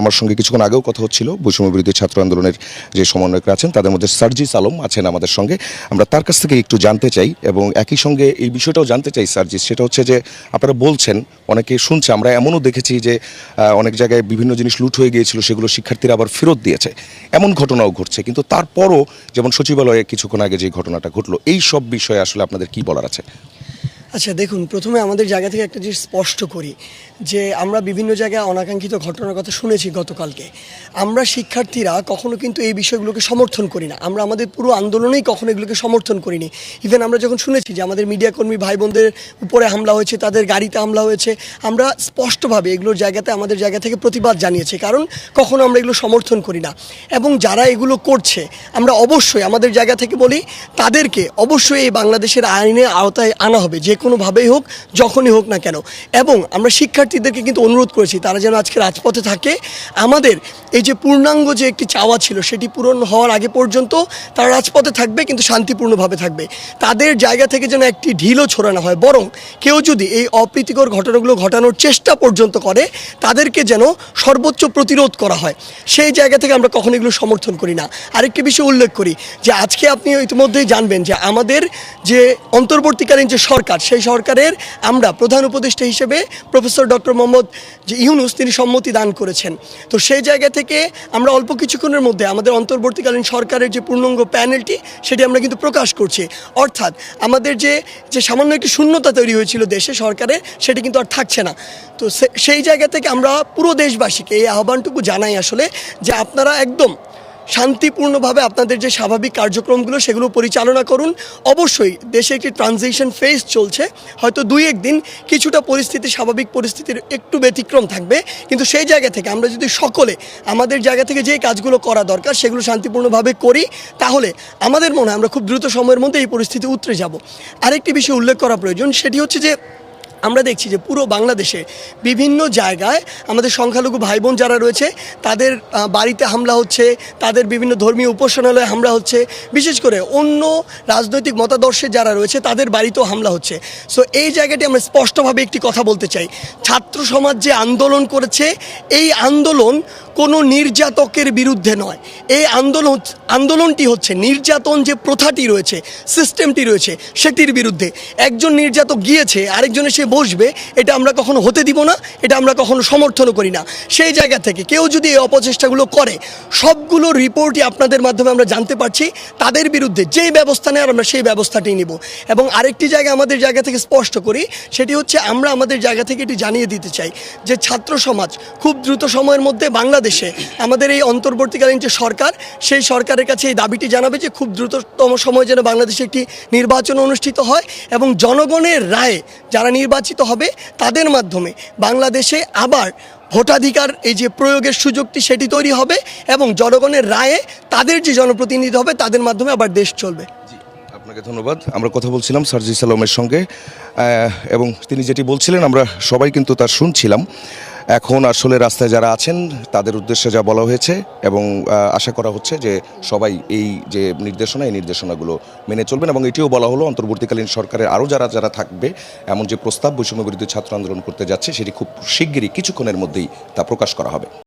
আমার সঙ্গে কিছুক্ষণ আগেও কথা হচ্ছিল। বৈষম্য বিরোধী ছাত্র আন্দোলনের যে সমন্বয়করা আছেন, তাদের মধ্যে সার্জিস আলম আছেন আমাদের সঙ্গে। আমরা তার কাছ থেকে একটু জানতে চাই এবং একই সঙ্গে এই বিষয়টাও জানতে চাই সার্জিস সেটা হচ্ছে যে আপনারা বলছেন, অনেকে শুনছে, আমরা এমনও দেখেছি যে অনেক জায়গায় বিভিন্ন জিনিস লুট হয়ে গিয়েছিল, সেগুলো শিক্ষার্থীরা আবার ফেরত দিয়েছে। এমন ঘটনাও ঘটছে, কিন্তু তারপরও যেমন সচিবালয়ে কিছুক্ষণ আগে যে ঘটনাটা ঘটলো, এই সব বিষয়ে আসলে আপনাদের কি বলার আছে? আচ্ছা দেখুন, প্রথমে আমাদের জায়গা থেকে একটা জিনিস স্পষ্ট করি, যে আমরা বিভিন্ন জায়গায় অনাকাঙ্ক্ষিত ঘটনার কথা শুনেছি গতকালকে। আমরা শিক্ষার্থীরা কখনো কিন্তু এই বিষয়গুলোকে সমর্থন করি না। আমরা আমাদের পুরো আন্দোলনেই কখনো এগুলোকে সমর্থন করিনি। ইভেন আমরা যখন শুনেছি যে আমাদের মিডিয়া কর্মী ভাই বোনদের উপরে হামলা হয়েছে, তাদের গাড়িতে হামলা হয়েছে, আমরা স্পষ্টভাবে এগুলোর জায়গাতে আমাদের জায়গা থেকে প্রতিবাদ জানিয়েছি, কারণ কখনো আমরা এগুলো সমর্থন করি না। এবং যারা এগুলো করছে, আমরা অবশ্যই আমাদের জায়গা থেকে বলি, তাদেরকে অবশ্যই এই বাংলাদেশের আইনের আওতায় আনা হবে, যে কোনোভাবেই হোক, যখনই হোক না কেন। এবং আমরা শিক্ষার্থীদেরকে কিন্তু অনুরোধ করেছি, তারা যেন আজকে রাজপথে থাকে। আমাদের এই যে পূর্ণাঙ্গ যে একটি চাওয়া ছিল, সেটি পূরণ হওয়ার আগে পর্যন্ত তারা রাজপথে থাকবে, কিন্তু শান্তিপূর্ণভাবে থাকবে। তাদের জায়গা থেকে যেন একটি ঢিলও ছড়ানো হয়, বরং কেউ যদি এই অপ্রীতিকর ঘটনাগুলো ঘটানোর চেষ্টা পর্যন্ত করে, তাদেরকে যেন সর্বোচ্চ প্রতিরোধ করা হয়। সেই জায়গা থেকে আমরা কখনো এগুলো সমর্থন করি না। আরেকটি বিষয় উল্লেখ করি, যে আজকে আপনি ইতিমধ্যেই জানবেন যে আমাদের যে অন্তর্বর্তীকালীন যে সরকার সেই সরকারের আমরা প্রধান উপদেষ্টা হিসেবে প্রফেসর ডক্টর মোহাম্মদ যে ইউনুস তিনি সম্মতি দান করেছেন। তো সেই জায়গা থেকে আমরা অল্প কিছুক্ষণের মধ্যে আমাদের অন্তর্বর্তীকালীন সরকারের যে পূর্ণাঙ্গ প্যানেলটি সেটি আমরা কিন্তু প্রকাশ করছি। অর্থাৎ আমাদের যে যে সামান্য একটি শূন্যতা তৈরি হয়েছিল দেশে সরকারের সেটি কিন্তু আর থাকছে না। তো সেই জায়গা থেকে আমরা পুরো দেশবাসীকে এই আহ্বানটুকু জানাই আসলে যে আপনারা একদম শান্তিপূর্ণভাবে আপনাদের যে স্বাভাবিক কার্যক্রমগুলো সেগুলো পরিচালনা করুন। অবশ্যই দেশে একটি ট্রানজিশন ফেজ চলছে। হয়তো দুই একদিন কিছুটা পরিস্থিতি, স্বাভাবিক পরিস্থিতির একটু ব্যতিক্রম থাকবে। কিন্তু সেই জায়গা থেকে আমরা যদি সকলে আমাদের জায়গা থেকে যে কাজগুলো করা দরকার সেগুলো শান্তিপূর্ণভাবে করি, তাহলে আমাদের মনে আমরা খুব দ্রুত সময়ের মধ্যে এই পরিস্থিতি উতরে যাব। আরেকটি বিষয় উল্লেখ করা প্রয়োজন, সেটি হচ্ছে যে আমরা দেখছি যে পুরো বাংলাদেশে বিভিন্ন জায়গায় আমাদের সংখ্যালঘু ভাই বোন যারা রয়েছে, তাদের বাড়িতে হামলা হচ্ছে, তাদের বিভিন্ন ধর্মীয় উপাসনালয়ে হামলা হচ্ছে, বিশেষ করে অন্য রাজনৈতিক মতাদর্শে যারা রয়েছে, তাদের বাড়িতেও হামলা হচ্ছে। সো এই জায়গাটি আমরা স্পষ্টভাবে একটি কথা বলতে চাই। ছাত্র সমাজ যে আন্দোলন করেছে, এই আন্দোলন কোনো নির্যাতকের বিরুদ্ধে নয়। এই আন্দোলন, আন্দোলনটি হচ্ছে নির্যাতন যে প্রথাটি রয়েছে সিস্টেমটি রয়েছে, সেটির বিরুদ্ধে। একজন নির্যাতক গিয়েছে, আরেকজনে সে বসবে, এটা আমরা কখনো হতে দিব না, এটা আমরা কখনো সমর্থনও করি না। সেই জায়গা থেকে কেউ যদি এই অপচেষ্টাগুলো করে, সবগুলো রিপোর্টই আপনাদের মাধ্যমে আমরা জানতে পারছি, তাদের বিরুদ্ধে যেই ব্যবস্থা নেয় আমরা সেই ব্যবস্থাটি নিব। এবং আরেকটি জায়গা আমাদের জায়গা থেকে স্পষ্ট করি, সেটি হচ্ছে আমরা আমাদের জায়গা থেকে এটি জানিয়ে দিতে চাই যে ছাত্র সমাজ খুব দ্রুত সময়ের মধ্যে বাংলাদেশে আমাদের এই অন্তর্বর্তীকালীন যে সরকার, সেই সরকারের কাছে এই দাবিটি জানাবে যে খুব দ্রুততম সময়ে যেন বাংলাদেশে একটি নির্বাচন অনুষ্ঠিত হয় এবং জনগণের রায়ে যারা নির্বাচিত হবে তাদের মাধ্যমে বাংলাদেশে আবার ভোটাধিকার, এই যে প্রয়োগের সুযোগটি সেটি তৈরি হবে এবং জনগণের রায়ে তাদের যে জনপ্রতিনিধি হবে তাদের মাধ্যমে আবার দেশ চলবে। আপনাকে ধন্যবাদ। আমরা কথা বলছিলাম সার্জিস আলমের সঙ্গে এবং তিনি যেটি বলছিলেন, আমরা সবাই কিন্তু তার শুনছিলাম। এখন আসলে রাস্তায় যারা আছেন, তাদের উদ্দেশ্যে যা বলা হয়েছে এবং আশা করা হচ্ছে যে সবাই এই যে নির্দেশনা, এই নির্দেশনাগুলো মেনে চলবেন এবং এটিও বলা হলো অন্তর্বর্তীকালীন সরকারের আরও যারা যারা থাকবে, এমন যে প্রস্তাব বৈষম্য বিরুদ্ধে ছাত্র আন্দোলন করতে যাচ্ছে, সেটি খুব শিগগিরই কিছুক্ষণের মধ্যেই তা প্রকাশ করা হবে।